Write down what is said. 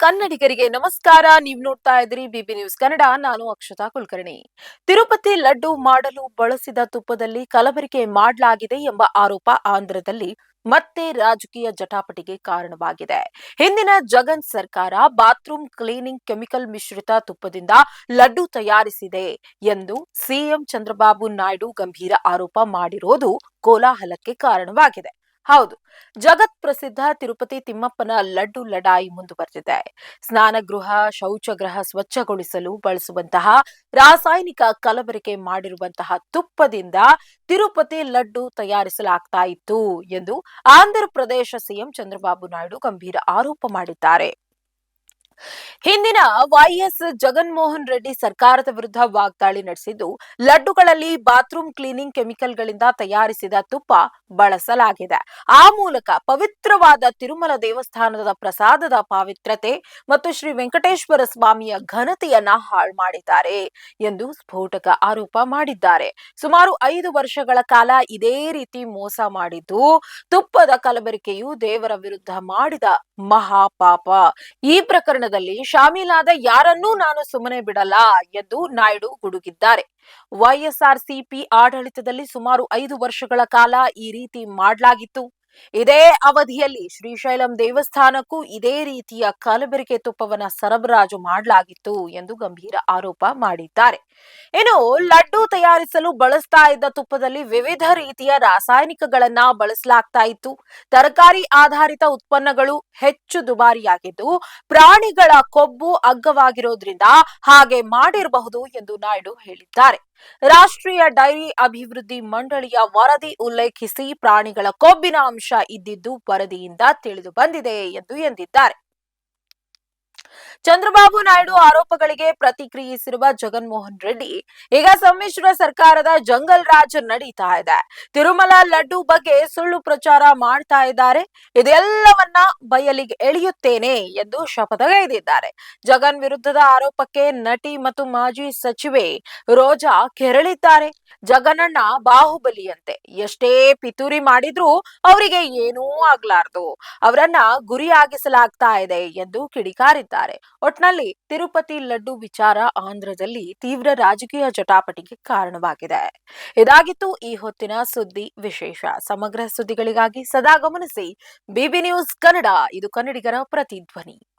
ಕನ್ನಡಿಗರಿಗೆ ನಮಸ್ಕಾರ. ನೀವು ನೋಡ್ತಾ ಇದ್ರಿ ಬಿಬಿ ನ್ಯೂಸ್ ಕನ್ನಡ. ನಾನು ಅಕ್ಷತಾ ಕುಲಕರ್ಣಿ. ತಿರುಪತಿ ಲಡ್ಡು ಮಾಡಲು ಬಳಸಿದ ತುಪ್ಪದಲ್ಲಿ ಕಲಬೆರಿಕೆ ಮಾಡಲಾಗಿದೆ ಎಂಬ ಆರೋಪ ಆಂಧ್ರದಲ್ಲಿ ಮತ್ತೆ ರಾಜಕೀಯ ಜಟಾಪಟಿಗೆ ಕಾರಣವಾಗಿದೆ. ಹಿಂದಿನ ಜಗನ್ ಸರ್ಕಾರ ಬಾತ್ರೂಮ್ ಕ್ಲೀನಿಂಗ್ ಕೆಮಿಕಲ್ ಮಿಶ್ರಿತ ತುಪ್ಪದಿಂದ ಲಡ್ಡು ತಯಾರಿಸಿದೆ ಎಂದು ಸಿಎಂ ಚಂದ್ರಬಾಬು ನಾಯ್ಡು ಗಂಭೀರ ಆರೋಪ ಮಾಡಿರೋದು ಕೋಲಾಹಲಕ್ಕೆ ಕಾರಣವಾಗಿದೆ. ಹೌದು ಜಗತ್ ಪ್ರಸಿದ್ಧ ತಿರುಪತಿ ತಿಮ್ಮಪ್ಪನ ಲಡ್ಡು ಲಡಾಯಿ ಮುಂದುವರೆದಿದೆ. ಸ್ನಾನಗೃಹ ಶೌಚಗೃಹ ಸ್ವಚ್ಛಗೊಳಿಸಲು ಬಳಸುವಂತಹ ರಾಸಾಯನಿಕ ಕಲಬೆರಕೆ ಮಾಡಿರುವಂತಹ ತುಪ್ಪದಿಂದ ತಿರುಪತಿ ಲಡ್ಡು ತಯಾರಿಸಲಾಗ್ತಾ ಇತ್ತು ಎಂದು ಆಂಧ್ರ ಪ್ರದೇಶ ಸಿಎಂ ಚಂದ್ರಬಾಬು ನಾಯ್ಡು ಗಂಭೀರ ಆರೋಪ ಮಾಡಿದ್ದಾರೆ. ಹಿಂದಿನ ವೈಎಸ್ ಜಗನ್ಮೋಹನ್ ರೆಡ್ಡಿ ಸರ್ಕಾರದ ವಿರುದ್ಧ ವಾಗ್ದಾಳಿ ನಡೆಸಿದ್ದು, ಲಡ್ಡುಗಳಲ್ಲಿ ಬಾತ್ರೂಮ್ ಕ್ಲೀನಿಂಗ್ ಕೆಮಿಕಲ್ಗಳಿಂದ ತಯಾರಿಸಿದ ತುಪ್ಪ ಬಳಸಲಾಗಿದೆ. ಆ ಮೂಲಕ ಪವಿತ್ರವಾದ ತಿರುಮಲ ದೇವಸ್ಥಾನದ ಪ್ರಸಾದದ ಪಾವಿತ್ರತೆ ಮತ್ತು ಶ್ರೀ ವೆಂಕಟೇಶ್ವರ ಸ್ವಾಮಿಯ ಘನತೆಯನ್ನ ಹಾಳು ಮಾಡಿದ್ದಾರೆ ಎಂದು ಸ್ಫೋಟಕ ಆರೋಪ ಮಾಡಿದ್ದಾರೆ. ಸುಮಾರು ಐದು ವರ್ಷಗಳ ಕಾಲ ಇದೇ ರೀತಿ ಮೋಸ ಮಾಡಿದ್ದು, ತುಪ್ಪದ ಕಲಬೆರಕೆಯು ದೇವರ ವಿರುದ್ಧ ಮಾಡಿದ ಮಹಾಪಾಪ. ಈ ಪ್ರಕರಣದಲ್ಲಿ ಶಾಮೀಲಾದ ಯಾರನ್ನೂ ನಾನು ಸುಮ್ಮನೆ ಬಿಡಲ್ಲ ಎಂದು ನಾಯ್ಡು ಗುಡುಗಿದ್ದಾರೆ. ವೈಎಸ್ಆರ್ಸಿಪಿ ಆಡಳಿತದಲ್ಲಿ ಸುಮಾರು ಐದು ವರ್ಷಗಳ ಕಾಲ ಈ ರೀತಿ ಮಾಡಲಾಗಿತ್ತು. ಇದೇ ಅವಧಿಯಲ್ಲಿ ಶ್ರೀಶೈಲಂ ದೇವಸ್ಥಾನಕ್ಕೂ ಇದೇ ರೀತಿಯ ಕಲಬೆರಕೆ ತುಪ್ಪವನ್ನ ಸರಬರಾಜು ಮಾಡಲಾಗಿತ್ತು ಎಂದು ಗಂಭೀರ ಆರೋಪ ಮಾಡಿದ್ದಾರೆ. ಇನ್ನು ಲಡ್ಡು ತಯಾರಿಸಲು ಬಳಸ್ತಾ ಇದ್ದ ತುಪ್ಪದಲ್ಲಿ ವಿವಿಧ ರೀತಿಯ ರಾಸಾಯನಿಕಗಳನ್ನ ಬಳಸಲಾಗ್ತಾ ಇತ್ತು. ತರಕಾರಿ ಆಧಾರಿತ ಉತ್ಪನ್ನಗಳು ಹೆಚ್ಚು ದುಬಾರಿಯಾಗಿದ್ದು, ಪ್ರಾಣಿಗಳ ಕೊಬ್ಬು ಅಗ್ಗವಾಗಿರೋದ್ರಿಂದ ಹಾಗೆ ಮಾಡಿರಬಹುದು ಎಂದು ನಾಯ್ಡು ಹೇಳಿದ್ದಾರೆ. ರಾಷ್ಟ್ರೀಯ ಡೈರಿ ಅಭಿವೃದ್ಧಿ ಮಂಡಳಿಯ ವರದಿ ಉಲ್ಲೇಖಿಸಿ ಪ್ರಾಣಿಗಳ ಕೊಬ್ಬಿನ ಅಂಶ ಇದ್ದಿದ್ದು ವರದಿಯಿಂದ ತಿಳಿದು ಬಂದಿದೆ ಎಂದು ಎಂದಿದ್ದಾರೆ. ಚಂದ್ರಬಾಬು ನಾಯ್ಡು ಆರೋಪಗಳಿಗೆ ಪ್ರತಿಕ್ರಿಯಿಸಿರುವ ಜಗನ್ಮೋಹನ್ ರೆಡ್ಡಿ, ಈಗ ಸಮ್ಮಿಶ್ರ ಸರ್ಕಾರದ ಜಂಗಲ್ ರಾಜ್ ನಡೀತಾ ಇದೆ. ತಿರುಮಲ ಲಡ್ಡು ಬಗ್ಗೆ ಸುಳ್ಳು ಪ್ರಚಾರ ಮಾಡ್ತಾ ಇದ್ದಾರೆ. ಇದೆಲ್ಲವನ್ನ ಬಯಲಿಗೆ ಎಳೆಯುತ್ತೇನೆ ಎಂದು ಶಪಥಗೈದಿದ್ದಾರೆ ಜಗನ್ ವಿರುದ್ಧದ ಆರೋಪಕ್ಕೆ ನಟಿ ಮತ್ತು ಮಾಜಿ ಸಚಿವೆ ರೋಜಾ ಕೆರಳಿದ್ದಾರೆ. ಜಗನಣ್ಣ ಬಾಹುಬಲಿಯಂತೆ ಎಷ್ಟೇ ಪಿತೂರಿ ಮಾಡಿದ್ರೂ ಅವರಿಗೆ ಏನೂ ಆಗ್ಲಾರ್ದು. ಅವರನ್ನ ಗುರಿಯಾಗಿಸಲಾಗ್ತಾ ಇದೆ ಎಂದು ಕಿಡಿಕಾರಿದ್ದಾರೆ. ಒಟ್ನಲ್ಲಿ ತಿರುಪತಿ ಲಡ್ಡು ವಿಚಾರ ಆಂಧ್ರದಲ್ಲಿ ತೀವ್ರ ರಾಜಕೀಯ ಜಟಾಪಟಿಗೆ ಕಾರಣವಾಗಿದೆ. ಇದಾಗಿತ್ತು ಈ ಹೊತ್ತಿನ ಸುದ್ದಿ ವಿಶೇಷ. ಸಮಗ್ರ ಸುದ್ದಿಗಳಿಗಾಗಿ ಸದಾ ಗಮನಿಸಿ. BB news Kannada. ಇದು ಕನ್ನಡಿಗರ ಪ್ರತಿಧ್ವನಿ.